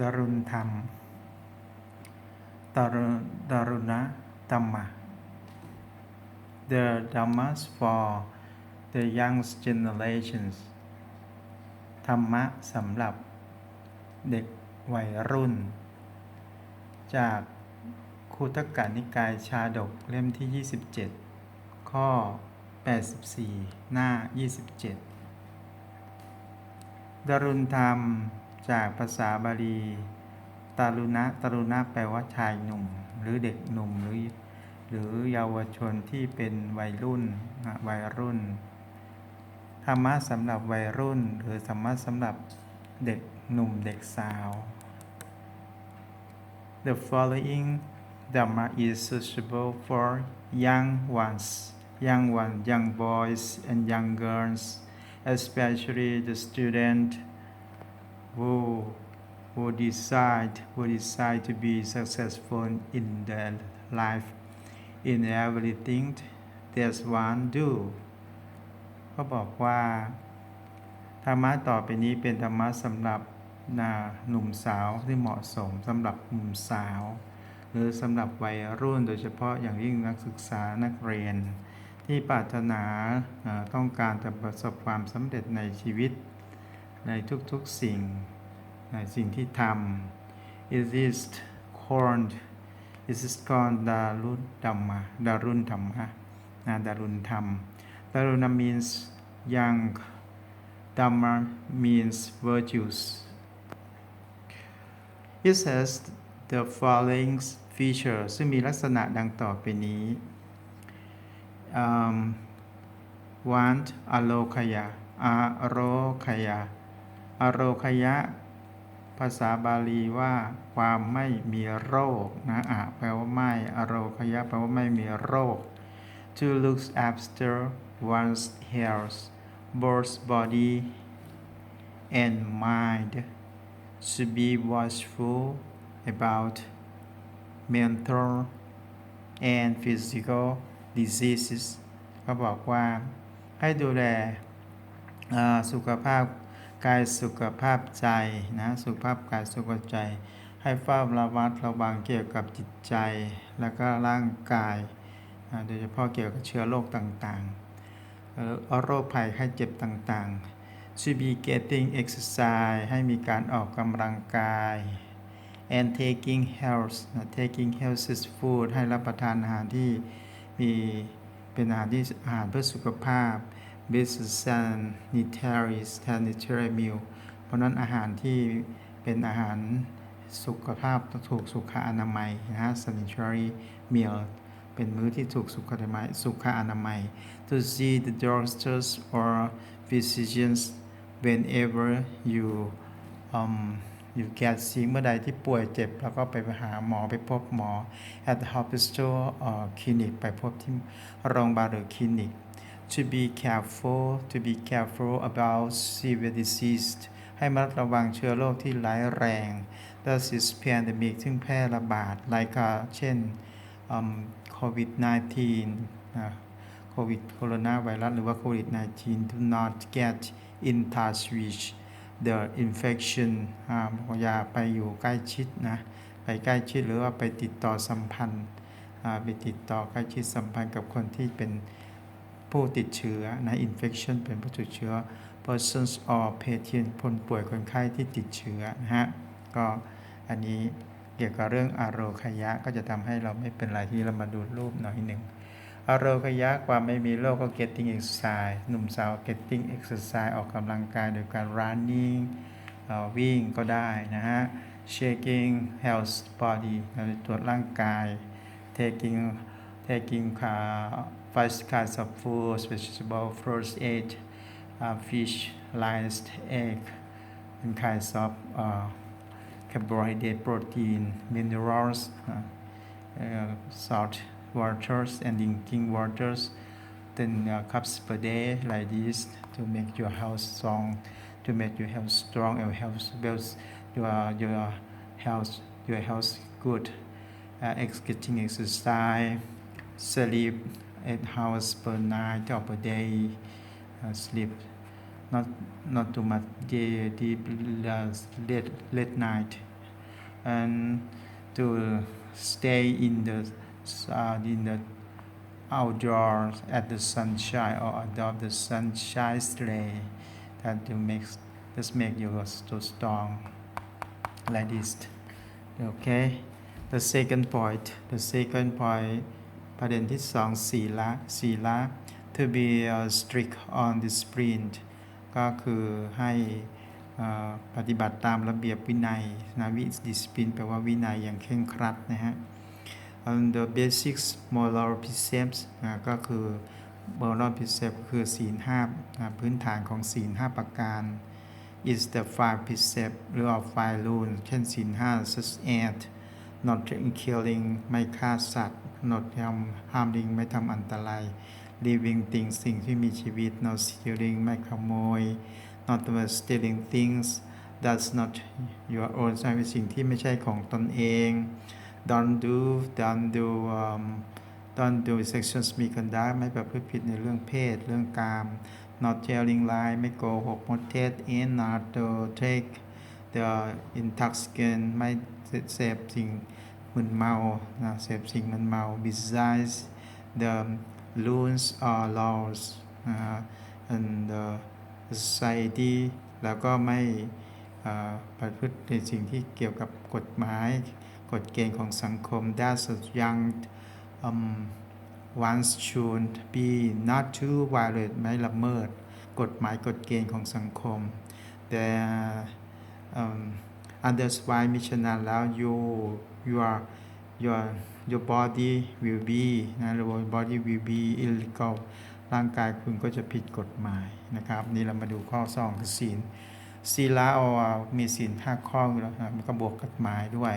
ดรุณธรรมดารุดารุณธรรมะ The Dhammas for the young generations ธรรมะสำหรับเด็กวัยรุ่น จากคุตกะนิกายชาดกเล่มที่ 27 ข้อ 84 หน้า 27 ดรุณธรรม จากภาษาบาลีตารุณะตารุณะแปลว่าชายหนุ่ม หรือเด็กหนุ่มหรือ หรือเยาวชนที่เป็นวัยรุ่นนะวัยรุ่น ธรรมะสำหรับวัยรุ่น หรือธรรมะสำหรับเด็กหนุ่มเด็กสาว The following Dhamma is suitable for young ones, young ones, young boys and young girls, especially the student who who decide who decide to be successful in their life in everything that one do เขาบอกว่าธรรมะต่อไปนี้เป็นธรรมะสำหรับนาหนุ่มสาวที่เหมาะสมสำหรับหนุ่มสาว หรือสำหรับวัยรุ่นโดยเฉพาะอย่างยิ่งนักศึกษานักเรียน ที่ปรารถนาเอ่อต้องการจะประสบความสำเร็จในชีวิต ในทุกๆสิ่ง ในสิ่งที่ทำ it is called it is called ดารุณธรรมะดารุณธรรมะนะดารุณธรรมดารุณ means young Dhamma means virtues. It says the following feature ซึ่งมีลักษณะดังต่อไปนี้ um, want alokaya อโรคยะ อโรคยะ ภาษาบาลีว่าความไม่มีโรคนะอะแปลว่าไม่อโรคยะแปลว่าไม่มีโรค to look after one's health both body and mind to be watchful about mental and physical diseases เขาบอกว่าให้ดูแลสุขภาพ กายสุขภาพใจนะสุขภาพกายสุขภาพใจ ให้เฝ้าระวัดระวังเกี่ยวกับจิตใจ แล้วก็ร่างกายอาโดยเฉพาะเกี่ยวกับเชื้อโรคต่างๆเอ่อโรคภัยไข้เจ็บต่างๆ to be getting exercise ให้มีการออกกำลังกาย and taking health นะ taking health is food ให้รับประทานอาหารที่มีเป็นอาหารที่อาหารเพื่อสุขภาพ based sanitary sanitary meal เพราะฉะนั้นอาหารที่เป็นอาหารสุขภาพถูกสุขอนามัยนะฮะ sanitary meal เป็นมื้อที่ถูกสุขอนามัยสุขอนามัย to see the doctors or physicians whenever you um you get sick เมื่อใดที่ป่วยเจ็บ แล้วก็ไปหาหมอไปพบหมอ at the hospital or clinic ไปพบที่โรงพยาบาลหรือคลินิก to be careful to be careful about severe disease ให้มาระวังเชื้อโรคที่ร้ายแรง that is pandemic ซึ่งแพร่ระบาด like เช่นโควิด -19 นะโควิดโคโรนาไวรัสหรือว่าโควิด -19 do not get in touch with the infection อ่าบอย่าไปอยู่ใกล้ชิดนะ ไปใกล้ชิดหรือว่าไปติดต่อสัมพันธ์ ไปติดต่อใกล้ชิดสัมพันธ์กับคนที่เป็น ผู้ติดเชื้อนะ infection เป็นผู้ติดเชื้อ persons or patient คนป่วยคนไข้ที่ติดเชื้อนะฮะก็อันนี้เกี่ยวกับเรื่องอารโรคยะก็จะทำให้เราไม่เป็นไรที่เรามาดูรูปหน่อยหนึ่งอารโรคยะความไม่มีโรคก็ getting exercise หนุ่มสาว getting exercise ออกกำลังกายโดยการ running อ่อวิ่งก็ได้นะฮะ shaking health body ตรวจร่างกาย taking taking uh, five kinds of food vegetable fruits egg uh, fish rice egg and kinds of uh, carbohydrate, protein, minerals, uh, uh, salt waters, and drinking waters, 10 uh, cups per day, like this, to make your health strong, to make your health strong and health builds your your health your health good. Uh, getting exercise, sleep eight hours per night or per day, uh, sleep. Not not too much deep, deep uh, late late night. And to stay in the uh, in the outdoors at the sunshine or adopt the sunshine ray that to make just make you so strong like this. Okay? The second point the second point ประเด็นที่สองศีละศีละ to be strict on discipline ก็คือให้ปฏิบัติตามระเบียบวินัยนะวิ discipline แปลว่าวินัยอย่างเคร่งครัดนะฮะ and the basics moral precepts นะก็คือ moral precept ก็คือศีลห้าพื้นฐานของศีลห้าประการ is the five precept หรือ five rules เช่นศีลห้า such as not killing ไม่ฆ่าสัตว not harming ไม่ทำอันตราย living things สิ่งที่มีชีวิต not stealing ไม่ขโมย not stealing things that's not your own ใช่เป็นสิ่งที่ไม่ใช่ของตนเอง don't do don't do um, don't do sexual misconduct ไม่ประพฤติผิดในเรื่องเพศ เรื่องกาม not telling lie ไม่โกหกมดเท็จ in not to take the intoxicant ไม่เสพสิ่ง มึนเมานะเสพสิ่งมึนเมา besides the rules or laws นะฮะ and the society แล้วก็ไม่ประพฤติในสิ่งที่เกี่ยวกับกฎหมายกฎเกณฑ์ของสังคม that's a young um, ones should be not to violate ไม่ละเมิด กฎหมายกฎเกณฑ์ของสังคม แต่ um, others why มิฉะนั้นแล้ว you your your your body will be นะ your body will be illegal ร่างกายคุณก็จะผิดกฎหมายนะครับ นี่เรามาดูข้อสองคือศีลศีลละเอามีศีลห้าข้ออยู่แล้วนะมันก็บวกกฎหมายด้วย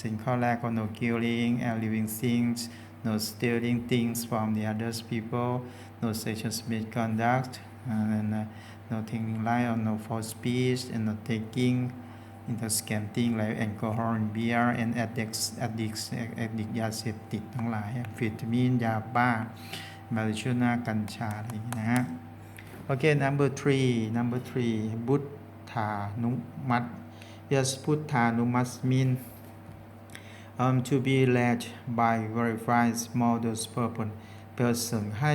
ศีลข้อแรกก็ no killing and living things no stealing things from the others people no sexual misconduct and uh, no telling lie or no false speech and no taking intoxicating like alcohol and beer and addicts addicts addict ยาเสพติดทั้งหลายฟิตามินยาบ้ามาริชูนากัญชา อะไรอย่างนี้นะฮะ โอเค number three number three บุตธานุมัต yes พุทธานุมัต mean um, to be led by verified models person person ให้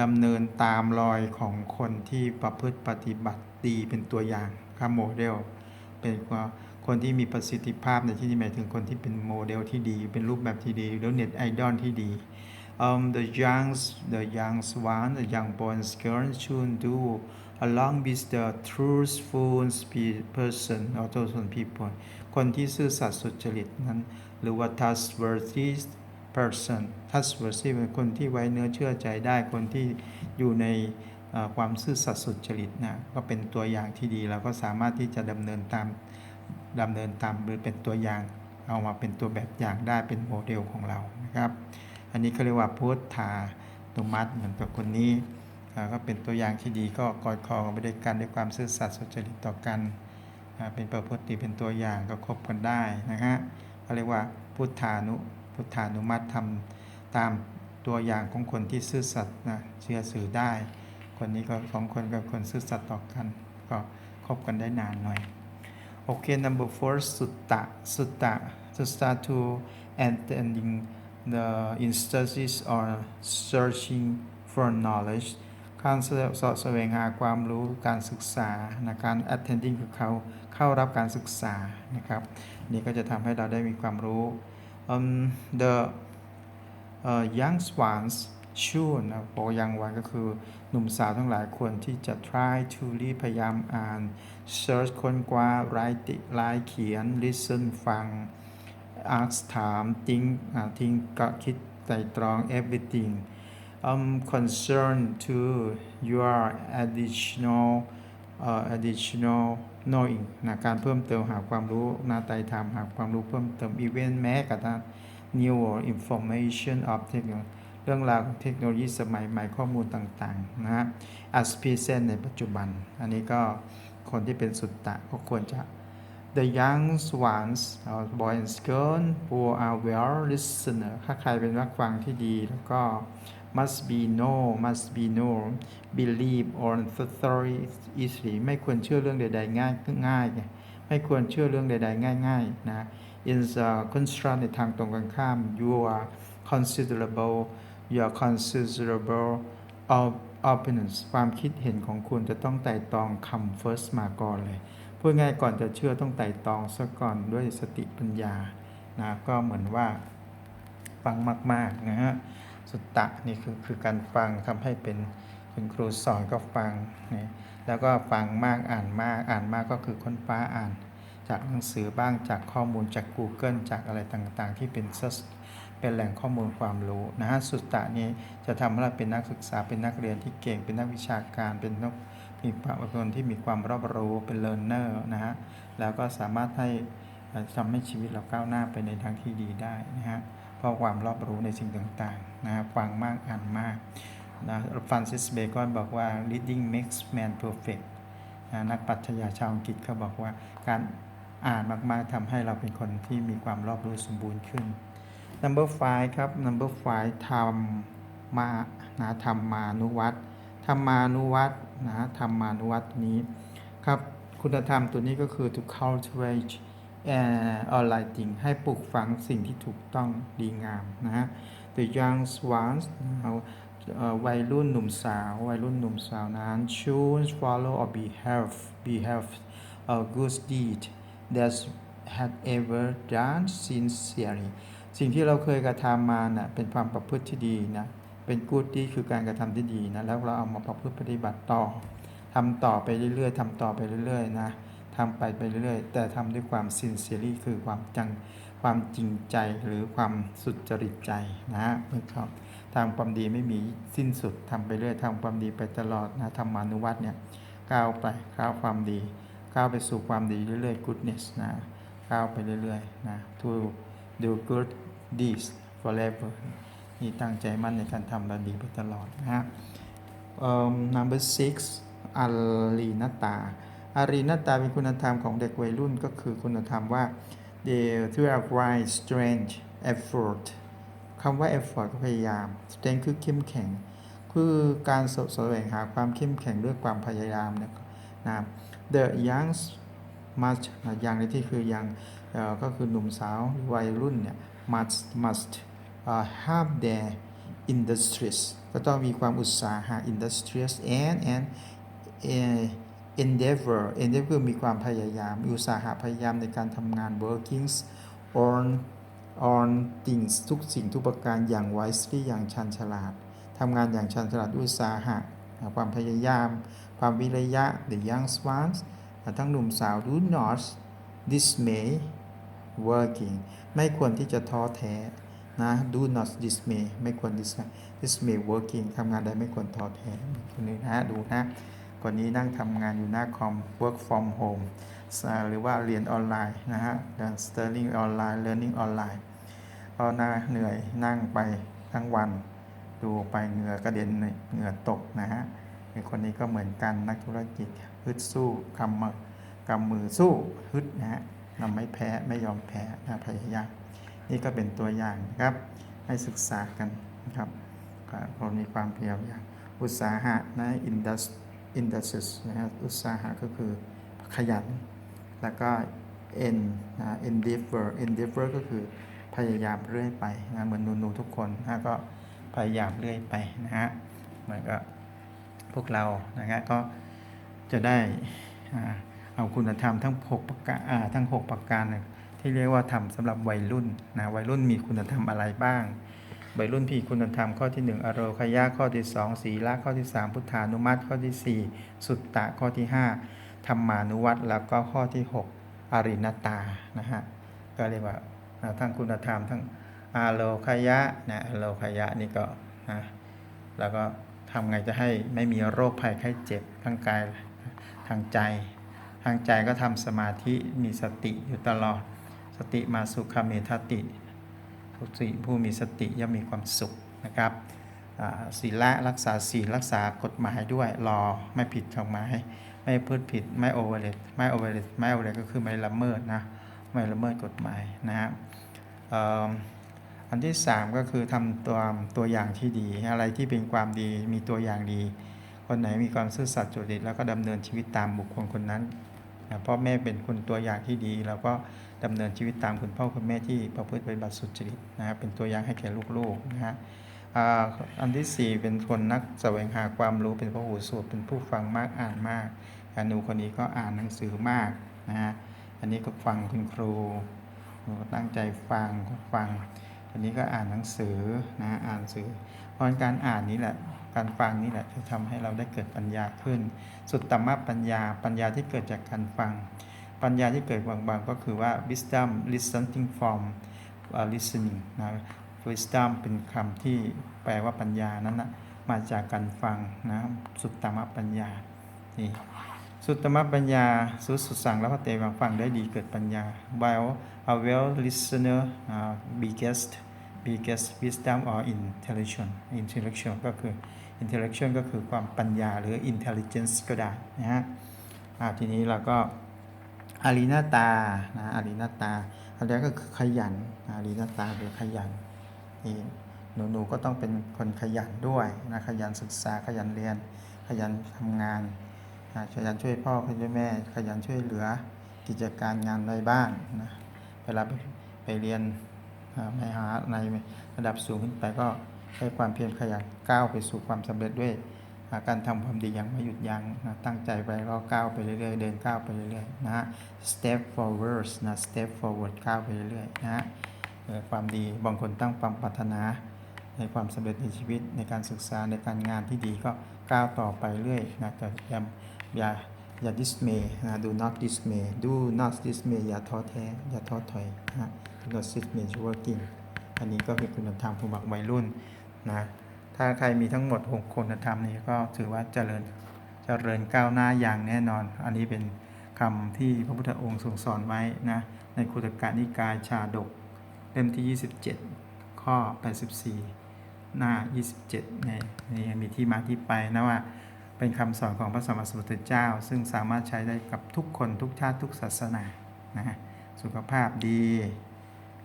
ดำเนินตามรอยของคนที่ประพฤติปฏิบัติดีเป็นตัวอย่างครับโมเดล เป็นคนที่มีประสิทธิภาพในที่นี้หมายถึงคนที่เป็นโมเดลที่ดี เป็นรูปแบบที่ดีแล้วเน็ตไอดอลที่ดี um, the young the young one the young boys girls should do along with the truthful person or those people คนที่ซื่อสัตย์สุจริตนั้น หรือว่า trustworthy person trustworthy เป็นคนที่ไว้เนื้อเชื่อใจได้คนที่อยู่ใน ความซื่อสัตย์สุจริตนะก็เป็นตัวอย่างที่ดีเราก็สามารถที่จะดำเนินตามดำเนินตามหรือเป็นตัวอย่าง เอามาเป็นตัวแบบอย่างได้เป็นโมเดลของเรานะครับ อันนี้เขาเรียกว่าพุทธานุมัติเหมือนกับคนนี้ก็เป็นตัวอย่างที่ดีก็กอดคอกันไปด้วยกันด้วยความซื่อสัตย์สุจริตต่อกันเป็นประพฤติเป็นตัวอย่างก็คบกันได้นะฮะเขาเรียกว่าพุทธานุพุทธานุมัติทำตามตัวอย่างของคนที่ซื่อสัตย์นะเชื่อสื่อได้ คนนี้ก็สองคนกับคนซื่อสัตย์ต่อกัน ก็คบกันได้นานหน่อย โอเค number four สุตตะ สุตตะ to start to attending the instances or searching for knowledge การเสาะแสวงหาความรู้การศึกษานะการ attending คือเขาเข้ารับการศึกษานะครับ นี่ก็จะทำให้เราได้มีความรู้ um, the uh, young ones should นะบอกยังวันก็คือหนุ่มสาวทั้งหลายควรที่จะ try to read พยายามอ่าน search ค้นคว้า write ลน์เขียน listen ฟัง ask ถาม think ทิ้งก็คิดไตรตรอง everything um concern to your additional uh, additional knowing นะการเพิ่มเติมหาความรู้นาไตรธรรมหาความรู้เพิ่มเติม even แม้กระทั่ง new information of technology เรื่องราวของเทคโนโลยีสมัยใหม่ข้อมูลต่างๆนะฮะ as present ในปัจจุบัน อันนี้ก็คนที่เป็นสุตตะก็ควรจะ the young ones or boys and girls who are well listener ถ้าใครเป็นนักฟังที่ดีแล้วก็ must be know must be know believe or thoroughly easily ไม่ควรเชื่อเรื่องใดๆง่ายง่ายไม่ควรเชื่อเรื่องใดๆง่ายๆนะ in the construct ในทางตรงกันข้าม you are considerable your considerable of opinions ความคิดเห็นของคุณจะต้องไต่ตองคำ first มาก่อนเลยพูดง่ายก่อนจะเชื่อต้องไต่ตองซะก่อนด้วยสติปัญญานะก็เหมือนว่าฟังมากๆนะฮะสุตตะนี่คือคือการฟังทำให้เป็นคุณครูสอนก็ฟังนะแล้วก็ฟังมากอ่านมากอ่านมากก็คือค้นฟ้าอ่าน จากหนังสือบ้างจากข้อมูลจาก Google จากอะไรต่างๆ ที่เป็น such เป็นแหล่งข้อมูลความรู้นะฮะสุตตะนี้จะทำให้เราเป็นนักศึกษาเป็นนักเรียนที่เก่ง เป็นนักวิชาการเป็นนักมีความเป็นคนที่มีความรอบรู้เป็น learner นะฮะแล้วก็สามารถให้ทำให้ชีวิตเราก้าวหน้าไปในทางที่ดีได้นะฮะเพราะความรอบรู้ในสิ่งต่างๆนะฮะฟังมากอ่านมากนะฟรานซิสเบคอนบอกว่า reading makes man perfect นะนักปรัชญาชาวอังกฤษเขาบอกว่าการอ่านมากๆทำให้เราเป็นคนที่มีความรอบรู้สมบูรณ์ขึ้น number five ครับ number five ทำมานะธรรมานุวัตธรรมานุวัตนะธรรมานุวัตนี้ครับคุณธรรมตัวนี้ก็คือ to cultivate all right thing ให้ปลูกฝังสิ่งที่ถูกต้องดีงามนะฮะ the young ones เอาเอ่อวัยรุ่นหนุ่มสาว วัยรุ่นหนุ่มสาวนั้น should follow or behave behave a good deed that had ever done sincerely สิ่งที่เราเคยกระทำมานะ่ะเป็นความประพฤติที่ดีนะเป็น good deed คือการกระทำที่ดีนะแล้วเราเอามาประพฤติปฏิบัติต่อทำต่อไปเรื่อยๆทำต่อไปเรื่อยๆนะทำไปไปเรื่อยๆ แต่ทำด้วยความ sincerely คือความจังความจริงใจหรือความสุจริตใจนะฮะเมื่อครับทำความดีไม่มีสิ้นสุดทำไปเรื่อยทำความดีไปตลอดนะธรรมานุวัตเนี่ยก้าวไปก้าวความดีก้าวไปสู่ความดีเรื่อยๆ goodness นะก้าวไปเรื่อยๆนะ to do good deeds forever นี่ตั้งใจมั่นในการทำและดีไปตลอดนะฮะ um, number six อารีนตาอารีนตาเป็นคุณธรรมของเด็กวัยรุ่นก็คือคุณธรรมว่า they to avoid strength effort คำว่า effort ก็พยายาม strength คือเข้มแข็ง คือการสแสวงหาความเข้มแข็งด้วยความพยายามนะนะ the young must อย่างในที่คืออยังก็คือหนุ่มสาววัยรุ่นเนี่ย must must uh, have their industries ก็ต้องมีความอุตสาหะ industrious and and uh, endeavor endeavor มีความพยายามอุตสาหะพยายามในการทำงาน working on on things ทุกสิ่งทุกประการอย่าง wisely อย่างชันฉลาดทำงานอย่างชันฉลาดอุตสาหะ ความพยายาม ความวิริยะ the young ones ทั้งหนุ่มสาว do not dismay working ไม่ควรที่จะท้อแท้นะ do not dismay ไม่ควร dismay working ทำงานใดไม่ควรท้อแท้คนนี้นะดูนะคนนี้นั่งทำงานอยู่หน้าคอม work from home หรือว่าเรียนออนไลน์นะฮะ studying ออนไลน์ learning ออนไลน์ก็น่าเหนื่อยนั่งไปทั้งวัน ดูไปเหงื่อกระเด็นเหงื่อตกนะฮะคนนี้ก็เหมือนกันนักธุรกิจ ฮึดสู้คำมือกำมือสู้ฮึดนะฮะเราไม่แพ้ไม่ยอมแพ้นะพยายามนี่ก็เป็นตัวอย่างนะครับ ให้ศึกษากันนะครับคนมีความพยายามอุตสาหะนะอินดัสอินดัสนะฮะอุตสาหะก็คือขยัน แล้วก็ n นะ endeavor endeavor ก็คือพยายามเรื่อยไปนะเหมือนหนูๆทุกคนนะก็พยายามเรื่อยไปนะฮะเหมือนกับพวกเรานะฮะก็ จะได้เอาคุณธรรมทั้ง6ประการทั้ง 6 ประการที่เรียกว่าธรรมสำหรับวัยรุ่นนะวัยรุ่นมีคุณธรรมอะไรบ้างวัยรุ่นพี่คุณธรรมข้อที่ 1 อโรคยะข้อที่ 2 ศีละข้อที่ 3 พุทธานุมัติข้อที่ 4 สุตตะข้อที่ 5 ธรรมานุวัตแล้วก็ข้อที่ 6 อรินตานะฮะก็เรียกว่าทั้งคุณธรรมทั้งอาโลคยะนะอาโลคยะนี่ก็นะแล้วก็ทำไงจะให้ไม่มีโรคภัยไข้เจ็บทั้งกายางใจ ทางใจก็ทำสมาธิมีสติอยู่ตลอด สติมาสุขเมธาติผู้สิผู้มีสติย่อมมีความสุขนะครับศีละรักษาศีลรักษากฎหมายด้วยรอไม่ผิดกฎหมายไม่พูดผิดไม่โอเวอร์เลไม่โอเวอร์เลไม่โอเวอร์เลก็คือไม่ละเมิดนะไม่ละเมิดกฎหมายนะครับอันที่ 3 ก็คือทำตัวตัวอย่างที่ดี อะไรที่เป็นความดีมีตัวอย่างดี คนไหนมีความซื่อสัตย์สุจริตแล้วก็ดำเนินชีวิตตามบุคคลคนนั้นนะพ่อแม่เป็นคนตัวอย่างที่ดีเราก็ดำเนินชีวิตตามคุณพ่อคุณแม่ที่ประพฤติปฏิบัติสุจริตนะครับเป็นตัวอย่างให้แก่ลูกๆนะฮะอันที่สี่เป็นคนนักแสวงหาความรู้เป็นพหูสูตรเป็นผู้ฟังมากอ่านมากอนูคนนี้ก็อ่านหนังสือมากนะฮะอันนี้ก็ฟังคุณครูตั้งใจฟังฟังอันนี้ก็อ่านหนังสือนะอ่านหนังสือเพราะการอ่านนี้แหละ การฟังนี่แหละจะทำให้เราได้เกิดปัญญาขึ้น สุดตมะปัญญา ปัญญาที่เกิดจากการฟัง ปัญญาที่เกิดบางๆก็คือว่า wisdom listening from uh, listening นะ wisdom เป็นคำที่แปลว่าปัญญานั้นนะมาจากการฟังนะสุดตมะปัญญานี่สุตตมปัญญาสุดสุดสั่งแล้วพระเตวังฟังได้ดีเกิดปัญญา while a well listener uh, biggest biggest wisdom or intellectual intellectual ก็คือ intellectual ก็คือความปัญญาหรือ intelligence ก็ได้นะฮะทีนี้เราก็อารีนาตานะอารีนาตาอันนี้ก็คือขยันอารีนาตาคือขยันนี่หนูหนูก็ต้องเป็นคนขยันด้วยนะขยันศึกษาขยันเรียน ขยันทำงานขยันช่วยพ่อขยันช่วยแม่ ขยันช่วยเหลือกิจการงานในบ้านนะเวลาไปเรียนอ่าไปหาในระดับสูงขึ้นไปก็ ให้ความเพียรขยันก้าวไปสู่ความสำเร็จด้วยาการทำความดีอย่างไม่หยุดยั้งนะตั้งใจไปก็ก้าวไปเรื่อยๆ เดินก้าวไปเรื่อยๆนะฮะ step forward นะ step forward ก้าวไปเรื่อยๆนะฮะความดีบางคนตั้งความปรารถนา ในความสำเร็จในชีวิตในการศึกษาในการงานที่ดีก็ก้าวต่อไปเรื่อยนะแต่อย่าอย่าอย่า dismay นะ do not dismay do not dismay อย่าท้อแท้ อย่าท้อถอยนะ do not dismay your working อันนี้ก็เป็นคุณธรรมผู้หมักวัยรุ่น นะถ้าใครมีทั้งหมด 6คุณธรรมนี้ก็ถือว่าเจริญเจริญก้าวหน้าอย่างแน่นอน อันนี้เป็นคำที่พระพุทธองค์ทรงสอนไว้นะในคุตกะนิกายชาดกเล่มที่ 27 ข้อ 84 หน้า 27เนี่ยนี่มีที่มาที่ไปนะว่าเป็นคำสอนของพระสัมมาสัมพุทธเจ้า ซึ่งสามารถใช้ได้กับทุกคนทุกชาติทุกศาสนานะสุขภาพดี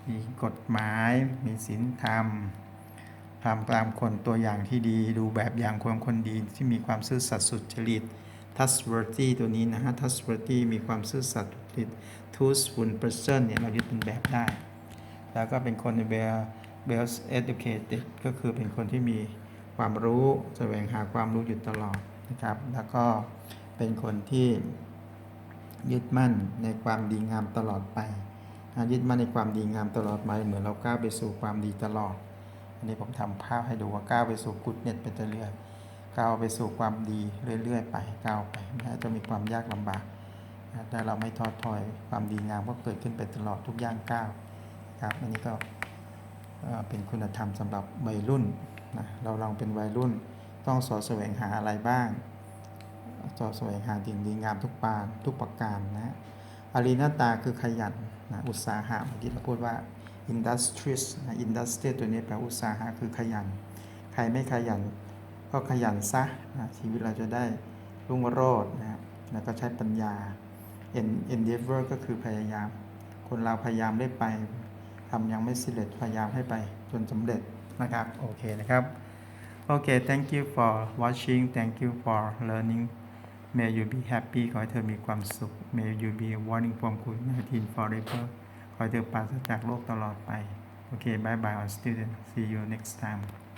มีกฎหมาย มีศีลธรรม ทำตามคนตัวอย่างที่ดี ดูแบบอย่างความคนดีที่มีความซื่อสัตย์สุจริต trustworthy ตัวนี้นะฮะ trustworthy มีความซื่อสัตย์สุจริต truthful person เนี่ยเรายึดเป็นแบบได้ แล้วก็เป็นคน well well educated ก็คือเป็นคนที่มีความรู้แสวงหาความรู้อยู่ตลอดนะครับ แล้วก็เป็นคนที่ยึดมั่นในความดีงามตลอดไปยึดมั่นในความดีงามตลอดไปเหมือนเราก้าวไปสู่ความดีตลอด อันนี้ผมทำภาพให้ดูว่าก้าวไปสู่กุดเน็ตไปเรื่อยๆก้าวไปสู่ความดีเรื่อยๆ ไปก้าวไปแม้จะมีความยากลำบากแต่เราไม่ท้อถอยความดีงามก็เกิดขึ้นไปตลอดทุกย่างก้าวครับอันนี้ก็เป็นคุณธรรมสำหรับวัยรุ่นนะเราลองเป็นวัยรุ่นต้องสอแสวงหาอะไรบ้างสอแสวงหาดิ่งดีงามทุกปานทุกประการนะอารีนาตาคือขยัน นะอุตสาหะเมื่อกี้เราพูดว่า industries นะ industry ตัวนี้แปลอุตสาหะคือขยัน ใครไม่ขยันก็ขยันซะนะชีวิตเราจะได้รุ่งโรจน์นะแล้วก็ใช้ปัญญา En- endeavor ก็คือพยายาม คนเราพยายามได้ไปทำยังไม่สำเร็จพยายามให้ไปจนสำเร็จนะครับโอเคนะครับโอเค thank you for watching thank you for learning may you be happy ขอให้เธอมีความสุข may you be warning from COVID-19 forever ขอให้เธอปราศจากโรคตลอดไป โอเคบายบาย all students see you next time